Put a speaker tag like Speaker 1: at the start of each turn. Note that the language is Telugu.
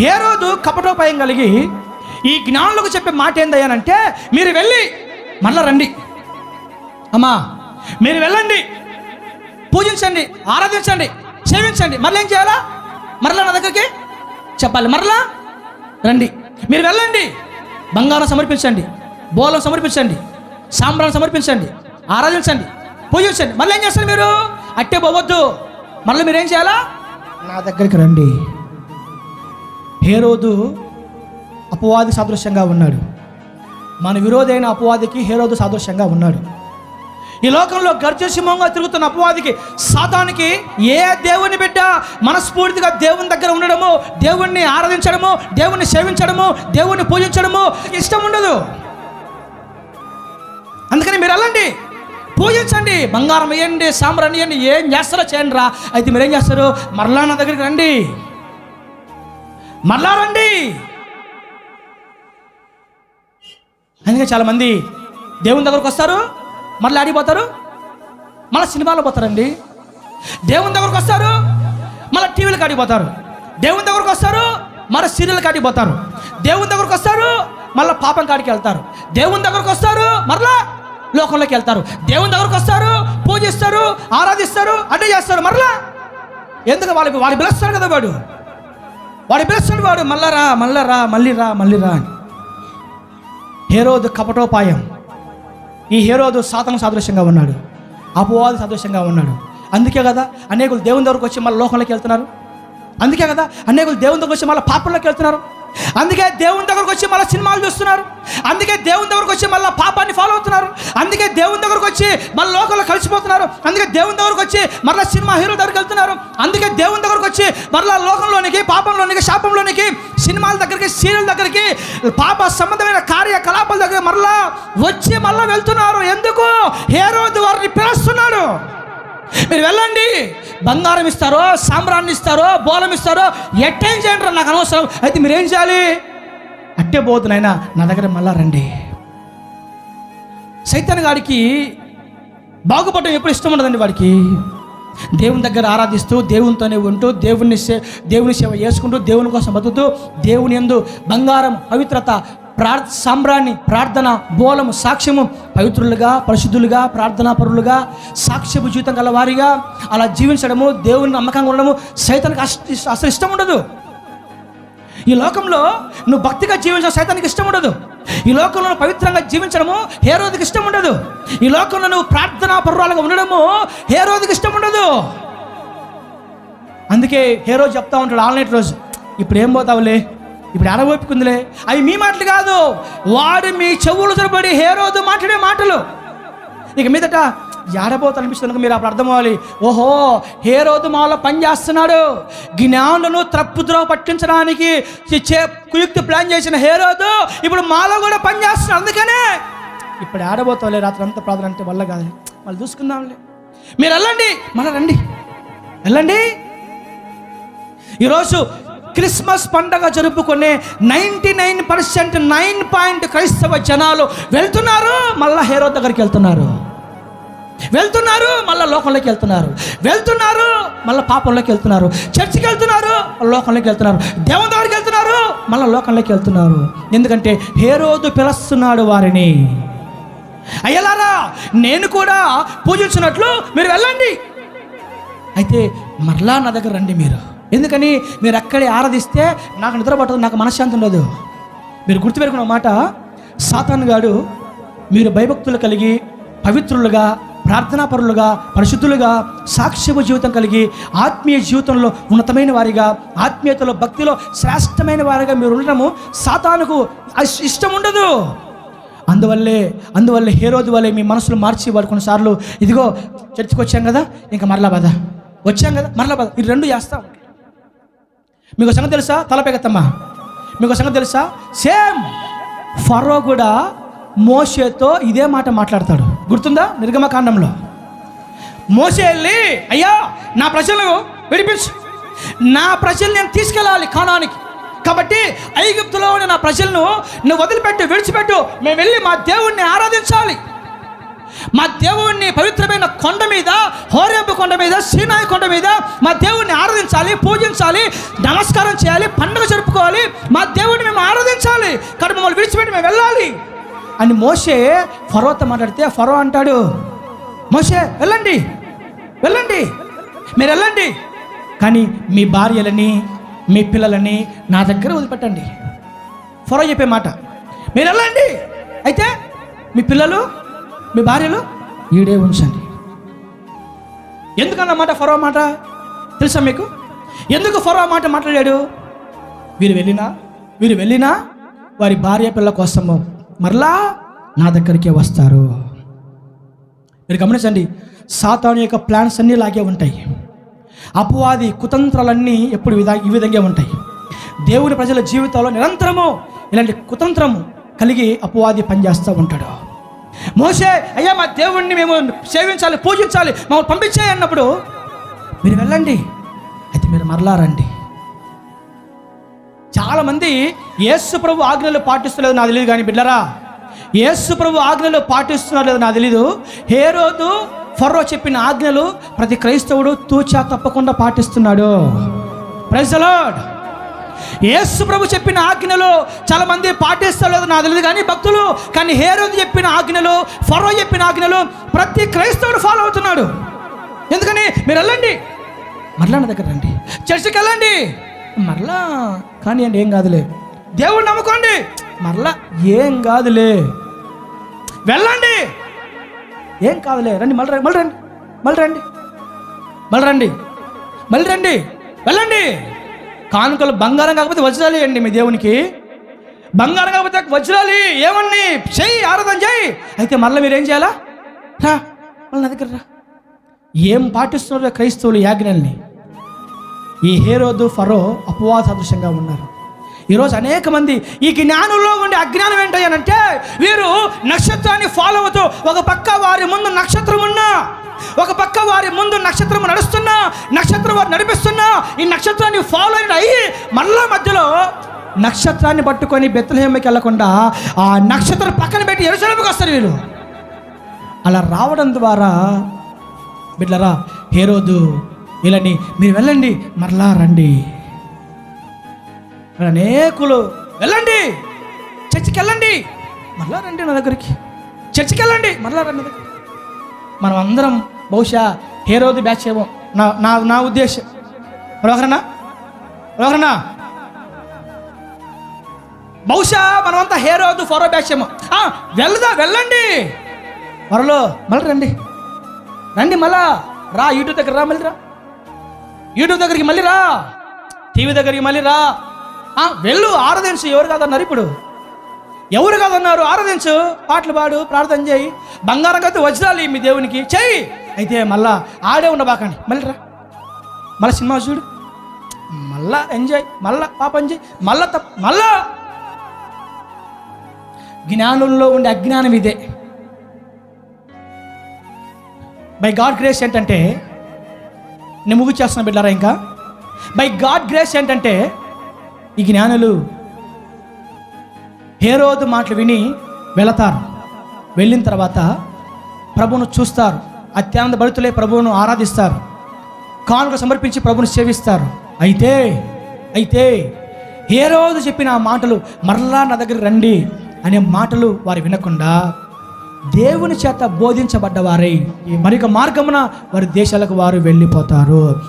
Speaker 1: ఏ రోజు కపటోపాయం కలిగి ఈ జ్ఞానులకు చెప్పే మాట ఏందయ్యానంటే మీరు వెళ్ళి మళ్ళా రండి. అమ్మా మీరు వెళ్ళండి. పూజించండి ఆరాధించండి సేవించండి. మళ్ళీ ఏం చేయాలా? మరలా నా దగ్గరికి చెప్పాలి. మరలా రండి. మీరు వెళ్ళండి. బంగారం సమర్పించండి బోలం సమర్పించండి సాంబ్రాన్ని సమర్పించండి ఆరాధించండి పూజించండి. మళ్ళీ ఏం చేస్తారు మీరు? అట్టే పోవద్దు. మళ్ళీ మీరేం చేయాలా? నా దగ్గరికి రండి. హేరోదు అపవాది సాదృశ్యంగా ఉన్నాడు. మన విరోధైన అపవాదికి హేరోదు సాదృశ్యంగా ఉన్నాడు. ఈ లోకంలో గర్జసింహంగా తిరుగుతున్న అపవాదికి సాతానికి ఏ దేవుని బిడ్డ మనస్ఫూర్తిగా దేవుని దగ్గర ఉండడము దేవుణ్ణి ఆరాధించడము దేవుణ్ణి సేవించడము దేవుణ్ణి పూజించడము ఇష్టం ఉండదు. అందుకని మీరు వెళ్ళండి పూజించండి. బంగారం వేయండి సాంబ్రాన్ని వేయండి ఏం చేస్తారో చేయండి రా అయితే మీరు ఏం చేస్తారు? మరలా నా దగ్గరికి రండి. మరలా రండి. అందుకే చాలామంది దేవుని దగ్గరకు వస్తారు మళ్ళీ ఆడిపోతారు మళ్ళీ సినిమాలో పోతారండి. దేవుని దగ్గరకు వస్తారు మళ్ళీ టీవీలకు ఆడిపోతారు దేవుని దగ్గరకు వస్తారు మళ్ళీ సీరియల్కి ఆడిపోతారు దేవుని దగ్గరకు వస్తారు మళ్ళీ పాపం కాడికి వెళ్తారు. దేవుని దగ్గరకు వస్తారు మరలా లోకంలోకి వెళ్తారు. దేవుని దగ్గరకు వస్తారు పూజిస్తారు ఆరాధిస్తారు అడ్డ చేస్తారు మరలా. ఎందుకు? వాళ్ళకి వాడు పిలుస్తారు కదా వాడు. వాడు పిలుస్తాడు వాడు మళ్ళా రా మళ్ళా రా మళ్ళీ రా మళ్ళీ రా అని. హేరోదు కపటోపాయం. ఈ హేరోదు సాతన సాదృశ్యంగా ఉన్నాడు. అపవాది సాదృశ్యంగా ఉన్నాడు. అందుకే కదా అనేకులు దేవుని దగ్గరకు వచ్చి మళ్ళీ లోకంలోకి వెళ్తున్నారు. అందుకే కదా అనేకులు దేవుని దగ్గరకు వచ్చి మళ్ళీ పాపంలోకి వెళ్తున్నారు. అందుకే దేవుని దగ్గరకు వచ్చి మళ్ళీ సినిమాలు చూస్తున్నారు. అందుకే దేవుని దగ్గరకు వచ్చి మళ్ళీ పాపాన్ని ఫాలో అవుతున్నారు. అందుకే దేవుని దగ్గరకు వచ్చి మళ్ళీ లోకంలో కలిసిపోతున్నారు. అందుకే దేవుని దగ్గరకు వచ్చి మళ్ళీ సినిమా హీరో దగ్గరికి వెళ్తున్నారు. అందుకే దేవుని దగ్గర వచ్చి మరలా లోకంలోనికి పాపంలోనికి శాపంలోనికి సినిమాల దగ్గరికి సీరియల్ దగ్గరికి పాప సంబంధమైన కార్యకలాపాల దగ్గర మరలా వచ్చి మళ్ళీ వెళ్తున్నారు. ఎందుకు? హేరోదు వారిని పిలుస్తున్నాడు. మీరు వెళ్ళండి. బంగారం ఇస్తారో సాంబ్రాన్ని ఇస్తారో బోలం ఇస్తారో ఎట్టేం చేయండి రా, నాకు అనవసరం. అయితే మీరేం చేయాలి? అట్టే పోతున్నాయినా నా దగ్గర మళ్ళా రండి. సైతాన్ గాడికి బాగుపడటం ఎప్పుడు ఇష్టం ఉండదండి వాడికి. దేవుని దగ్గర ఆరాధిస్తూ దేవునితోనే ఉంటూ దేవుని సే దేవుని సేవ చేసుకుంటూ దేవుని కోసం బతుకుతూ దేవుని ఎందు బంగారం పవిత్రత ప్రార్ సాంబ్రాన్ని ప్రార్థన బోలము సాక్ష్యము పవిత్రులుగా పరిశుద్ధులుగా ప్రార్థనా పరులుగా సాక్ష్యపు జీవితం గల వారిగా అలా జీవించడము దేవుని నమ్మకంగా ఉండడము సైతానికి అష్ట అసలు ఇష్టం ఉండదు. ఈ లోకంలో నువ్వు భక్తిగా జీవించడం సైతానికి ఇష్టం ఉండదు. ఈ లోకంలో నువ్వు పవిత్రంగా జీవించడము హేరోదికి ఇష్టం ఉండదు. ఈ లోకంలో నువ్వు ప్రార్థనా పర్వాలుగా ఉండడము హేరోదికి ఇష్టం ఉండదు. అందుకే హేరో చెప్తా ఉంటాడు ఆల్నైట్ రోజు ఇప్పుడు ఏం పోతావులే? ఇప్పుడు అడగొప్పుకుందిలే అవి మీ మాటలు కాదు. వాడు మీ చెవులు తరబడి హేరోదు మాట్లాడే మాటలు. ఇక మీదట ఏడబోత అనిపిస్తుంది మీరు అప్పుడు అర్థం అవ్వాలి ఓహో హేరోదు మాలో పని చేస్తున్నాడు. జ్ఞానులను తప్పుద్రోవ పట్టించడానికి కుయుక్తి ప్లాన్ చేసిన హేరోదు ఇప్పుడు మాలో కూడా పని చేస్తున్నాడు. అందుకనే ఇప్పుడు ఆడబోతావులే రాత్రి అంతా ప్రార్థన అంటే వల్ల కాదు. మళ్ళీ చూసుకుందాంలే. మీరు వెళ్ళండి మళ్ళీ రండి. వెళ్ళండి. ఈరోజు క్రిస్మస్ పండగ జరుపుకునే ninety nine percent nine point క్రైస్తవ జనాలు వెళ్తున్నారు. మళ్ళా హేరో దగ్గరికి వెళ్తున్నారు. వెళ్తున్నారు మళ్ళీ లోకంలోకి వెళ్తున్నారు. వెళ్తున్నారు మళ్ళీ పాపంలోకి వెళ్తున్నారు. చర్చికి వెళ్తున్నారు లోకంలోకి వెళ్తున్నారు. దేవుని దగ్గరికి వెళ్తున్నారు మళ్ళీ లోకంలోకి వెళ్తున్నారు. ఎందుకంటే హేరోదు పిలుస్తున్నాడు వారిని. అయ్యలారా నేను కూడా పూజించినట్లు మీరు వెళ్ళండి. అయితే మరలా నా దగ్గర రండి మీరు. ఎందుకని? మీరు అక్కడే ఆరాధిస్తే నాకు నిద్ర పట్టదు నాకు మనశ్శాంతి ఉండదు. మీరు గుర్తుపెట్టుకున్న మాట సాతాన్ గాడు మీరు భయభక్తులు కలిగి పవిత్రులుగా ప్రార్థనా పరులుగా పరిశుద్ధులుగా సాక్ష్యపు జీవితం కలిగి ఆత్మీయ జీవితంలో ఉన్నతమైన వారిగా ఆత్మీయతలో భక్తిలో శ్రేష్టమైన వారిగా మీరు ఉండడము సాతానుకు ఇష్టం ఉండదు. అందువల్లే అందువల్లే హే రోజు వల్లే మీ మనసులు మార్చి వారు కొన్నిసార్లు ఇదిగో చర్చికి వచ్చాం కదా ఇంకా మరలా బాధ. వచ్చాం కదా మరలా బాధ. ఈ రెండు చేస్తాం. మీకు సంగతి తెలుసా? తలపెగత్తమ్మా మీకు సంగతి తెలుసా? సేమ్. ఫరో కూడా మోషేతో ఇదే మాట మాట్లాడతాడు. గుర్తుందా? నిర్గమకాండంలో. మోసే వెళ్ళి అయ్యా నా ప్రజలను విడిపించు. నా ప్రజల్ని నేను తీసుకెళ్ళాలి కానానికి. కాబట్టి ఐగుప్తులో ఉన్న నా ప్రజలను నువ్వు వదిలిపెట్టు విడిచిపెట్టు. మేము వెళ్ళి మా దేవుణ్ణి ఆరాధించాలి. మా దేవుణ్ణి పవిత్రమైన కొండ మీద హోరేపు కొండ మీద సీనాయి కొండ మీద మా దేవుణ్ణి ఆరాధించాలి పూజించాలి నమస్కారం చేయాలి పండుగ జరుపుకోవాలి. మా దేవుడిని మేము ఆరాధించాలి. అని మోసే ఫరోతో మాట్లాడితే ఫరో అంటాడు మోసే వెళ్ళండి వెళ్ళండి మీరు వెళ్ళండి. కానీ మీ భార్యలని మీ పిల్లలని నా దగ్గర వదిలిపెట్టండి. ఫరో చెప్పే మాట మీరు వెళ్ళండి. అయితే మీ పిల్లలు మీ భార్యలు ఈడే ఉంచండి. ఎందుకన్నమాట ఫరో మాట? తెలుసా మీకు? ఎందుకు ఫరో మాట మాట్లాడాడు? వీరు వెళ్ళినా వీరు వెళ్ళినా వారి భార్య పిల్ల కోసము మరలా నా దగ్గరికే వస్తారు. మీరు గమనించండి సాతాను యొక్క ప్లాన్స్ అన్నీ లాగే ఉంటాయి. అపవాది కుతంత్రాలన్నీ ఎప్పుడు విధా ఈ విధంగా ఉంటాయి. దేవుని ప్రజల జీవితంలో నిరంతరము ఇలాంటి కుతంత్రము కలిగి అపవాది పనిచేస్తూ ఉంటాడు. మోసే అయ్యా మా దేవుణ్ణి మేము సేవించాలి పూజించాలి మమ్మల్ని పంపించేయి అన్నప్పుడు మీరు వెళ్ళండి. అయితే మీరు మరలా రండి. చాలామంది యేసు ప్రభు ఆజ్ఞలు పాటిస్తలేదు నాకు తెలియదు కానీ బిడ్డరా యేసు ప్రభు ఆజ్ఞలు పాటిస్తున్నారు లేదు నాకు తెలీదు. హేరోదు రోజు ఫర్రో చెప్పిన ఆజ్ఞలు ప్రతి క్రైస్తవుడు తూచా తప్పకుండా పాటిస్తున్నాడు. ప్రైజలాడ్ యేసు ప్రభు చెప్పిన ఆజ్ఞలు చాలా మంది పాటిస్తలేదు నాకు తెలియదు కానీ భక్తులు కానీ హే రోజు చెప్పిన ఆజ్ఞలు ఫర్రో చెప్పిన ఆజ్ఞలు ప్రతి క్రైస్తవుడు ఫాలో అవుతున్నాడు. ఎందుకని? మీరు వెళ్ళండి. మరలా నా దగ్గర రండి. చర్చికి వెళ్ళండి. మరలా. కానీ అండి ఏం కాదులే. దేవుడు నమ్ముకోండి. మరలా ఏం కాదులే. వెళ్ళండి. ఏం కాదులే. రండి మళ్ళీ రండి మళ్ళీ రండి మళ్ళీ రండి మళ్ళీ రండి మళ్ళీ రండి వెళ్ళండి. కానుకలు బంగారం కాకపోతే వజ్రాలి అండి మీ దేవునికి. బంగారం కాకపోతే వజ్రాలి ఏమని చెయ్యి ఆరాధన చేయి అయితే మళ్ళీ మీరు ఏం చేయాలా? రా మళ్ళీ నా దగ్గర రా. ఏం పాటిస్తున్నారో క్రైస్తవులు యాజ్ఞల్ని ఈ హేరోదు ఫరో అపవాద సదృశంగా ఉన్నారు. ఈరోజు అనేక మంది ఈ జ్ఞానంలో ఉండే అజ్ఞానం ఏంటంటే వీరు నక్షత్రాన్ని ఫాలో అవుతూ ఒక పక్క వారి ముందు నక్షత్రం ఉన్నా ఒక పక్క వారి ముందు నక్షత్రం నడుస్తున్నా నక్షత్రం వారు నడిపిస్తున్నా ఈ నక్షత్రాన్ని ఫాలో అయిన అయ్యి మళ్ళా మధ్యలో నక్షత్రాన్ని పట్టుకొని బెత్తలహేమకి వెళ్ళకుండా ఆ నక్షత్రం పక్కన పెట్టి ఎరుసలపుకి వస్తారు వీళ్ళు. అలా రావడం ద్వారా బిడ్లరా హేరోదు ఇలాని మీరు వెళ్ళండి. మరలా రండి. అనేకులు వెళ్ళండి. చర్చికి వెళ్ళండి మరలా రండి నా దగ్గరికి. చర్చికి వెళ్ళండి మరలా రండి మనం అందరం బహుశా హేరోది బ్యాచ్ ఏమో. నా నా నా ఉద్దేశం. రోహరనా? రోహరనా? బహుశా మనమంతా హేరోదు ఫోరో బ్యాచ్ ఏమో. వెళ్దా వెళ్ళండి. మరలో మళ్ళీ రండి. రండి మళ్ళా రా యూట్యూబ్ దగ్గర రా మళ్ళీ రా. యూట్యూబ్ దగ్గరికి మళ్ళీ రా. టీవీ దగ్గరికి మళ్ళీ రా. వెళ్ళు ఆరాధించు ఎవరు కాదన్నారు ఇప్పుడు? ఎవరు కాదన్నారు? ఆరాధించు పాటలు పాడు ప్రార్థన చేయి. బంగారం అయితే వజ్రాలి మీ దేవునికి. చేయి అయితే మళ్ళా ఆడే ఉండబాకండి మళ్ళీ రా. మళ్ళీ సినిమా చూడు. మళ్ళా ఎంజాయ్. మళ్ళా పాపం ఎంజాయ్ మళ్ళా తప్ప మళ్ళా. జ్ఞానంలో ఉండే అజ్ఞానం ఇదే. బై గాడ్ గ్రేస్ ఏంటంటే నేను ముగిచేస్తున్నా బిడ్డారా ఇంకా? బై గాడ్ గ్రేస్ ఏంటంటే ఈ జ్ఞానులు హేరోదు మాటలు విని వెళతారు. వెళ్ళిన తర్వాత ప్రభువును చూస్తారు. అత్యానంద భరితులే ప్రభువును ఆరాధిస్తారు. కానుక సమర్పించి ప్రభుని సేవిస్తారు. అయితే అయితే ఏ రోజు చెప్పిన ఆ మాటలు మరలా నా దగ్గర రండి అనే మాటలు వారు వినకుండా దేవుని చేత బోధించబడ్డవారై. ఈ మరొక మార్గమున వారి దేశాలకు వారు వెళ్ళిపోతారు.